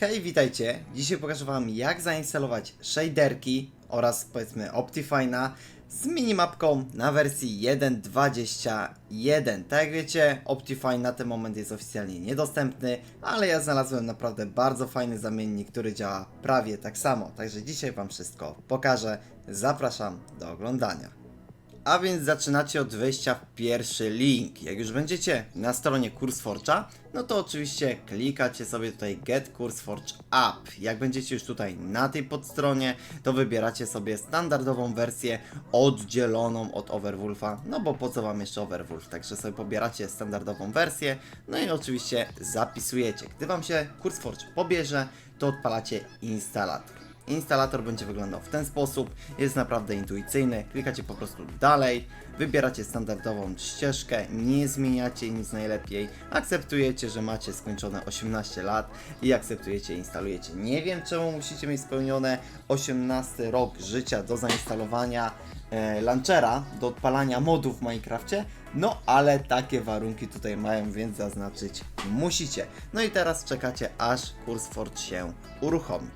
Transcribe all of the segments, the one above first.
Hej, witajcie! Dzisiaj pokażę Wam jak zainstalować shaderki oraz powiedzmy Optifine'a z minimapką na wersji 1.21. Tak jak wiecie, Optifine na ten moment jest oficjalnie niedostępny, ale ja znalazłem naprawdę bardzo fajny zamiennik, który działa prawie tak samo. Także dzisiaj Wam wszystko pokażę. Zapraszam do oglądania. A więc zaczynacie od wejścia w pierwszy link. Jak już będziecie na stronie CourseForge'a, no to oczywiście klikacie sobie tutaj Get CourseForge App. Jak będziecie już tutaj na tej podstronie, to wybieracie sobie standardową wersję oddzieloną od Overwolfa, no bo po co wam jeszcze Overwolf? Także sobie pobieracie standardową wersję, no i oczywiście zapisujecie. Gdy wam się CourseForge pobierze, to odpalacie instalator. Instalator będzie wyglądał w ten sposób, jest naprawdę intuicyjny, klikacie po prostu dalej, wybieracie standardową ścieżkę, nie zmieniacie nic najlepiej, akceptujecie, że macie skończone 18 lat i akceptujecie, instalujecie. Nie wiem czemu musicie mieć spełnione 18 rok życia do zainstalowania e, launchera, do odpalania modów w Minecrafcie, no ale takie warunki tutaj mają, więc zaznaczyć musicie. No i teraz czekacie aż CourseForge się uruchomi.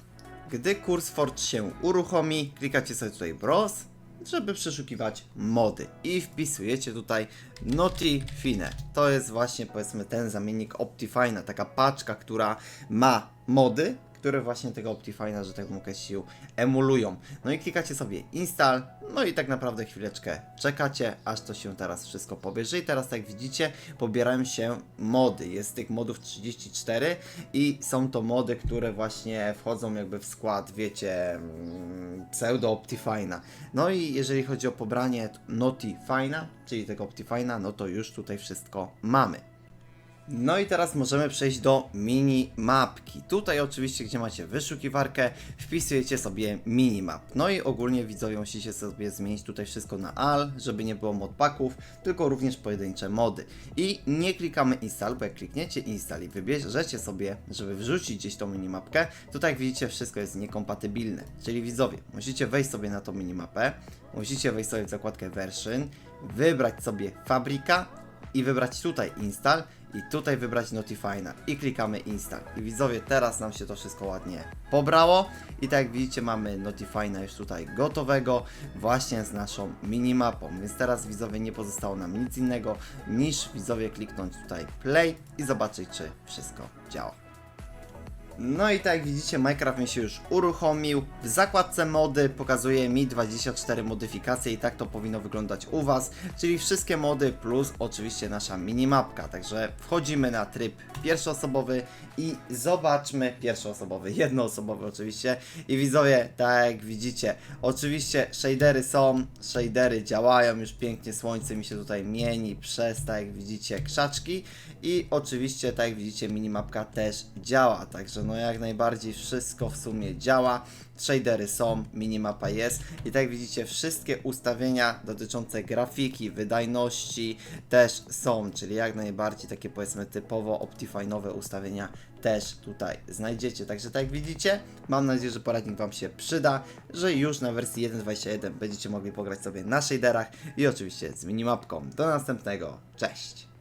Gdy kurs Forge się uruchomi, klikacie sobie tutaj Browse, żeby przeszukiwać mody i wpisujecie tutaj Notifine. To jest właśnie powiedzmy ten zamiennik Optifine'a, taka paczka, która ma mody, które właśnie tego Optifine'a, że tak mogę się emulują. No i klikacie sobie install, no i tak naprawdę chwileczkę czekacie, aż to się teraz wszystko pobierze i teraz jak widzicie pobierają się mody. Jest tych modów 34 i są to mody, które właśnie wchodzą jakby w skład, wiecie, mm, pseudo Optifine'a. No i jeżeli chodzi o pobranie Notifine'a, czyli tego Optifine'a, no to już tutaj wszystko mamy. No i teraz możemy przejść do minimapki. Tutaj oczywiście, gdzie macie wyszukiwarkę, wpisujecie sobie minimap. No i ogólnie widzowie musicie sobie zmienić tutaj wszystko na AL, żeby nie było modpacków, tylko również pojedyncze mody. I nie klikamy install, bo jak klikniecie install i wybierzecie sobie, żeby wrzucić gdzieś tą minimapkę, to tak jak widzicie wszystko jest niekompatybilne. Czyli widzowie, musicie wejść sobie na tą minimapę, musicie wejść sobie w zakładkę version, wybrać sobie fabryka i wybrać tutaj install i tutaj wybrać Notify'na i klikamy install. I widzowie, teraz nam się to wszystko ładnie pobrało i tak jak widzicie mamy Notify'na już tutaj gotowego właśnie z naszą minimapą. Więc teraz widzowie nie pozostało nam nic innego niż widzowie kliknąć tutaj play i zobaczyć czy wszystko działa. No i tak jak widzicie, Minecraft mi się już uruchomił. W zakładce mody pokazuje mi 24 modyfikacje i tak to powinno wyglądać u Was, czyli wszystkie mody plus oczywiście nasza minimapka. Także wchodzimy na tryb pierwszoosobowy i zobaczmy pierwszoosobowy, jednoosobowy oczywiście. I widzowie, tak jak widzicie, oczywiście shadery są, shadery działają już pięknie, słońce mi się tutaj mieni przez, tak jak widzicie, krzaczki i oczywiście, tak jak widzicie, minimapka też działa, także no jak najbardziej wszystko w sumie działa. Shadery są, minimapa jest i tak widzicie wszystkie ustawienia dotyczące grafiki, wydajności też są, czyli jak najbardziej takie powiedzmy typowo Optifine'owe ustawienia też tutaj znajdziecie. Także tak jak widzicie, mam nadzieję, że poradnik Wam się przyda, że już na wersji 1.21 będziecie mogli pograć sobie na shaderach i oczywiście z minimapką. Do następnego, cześć!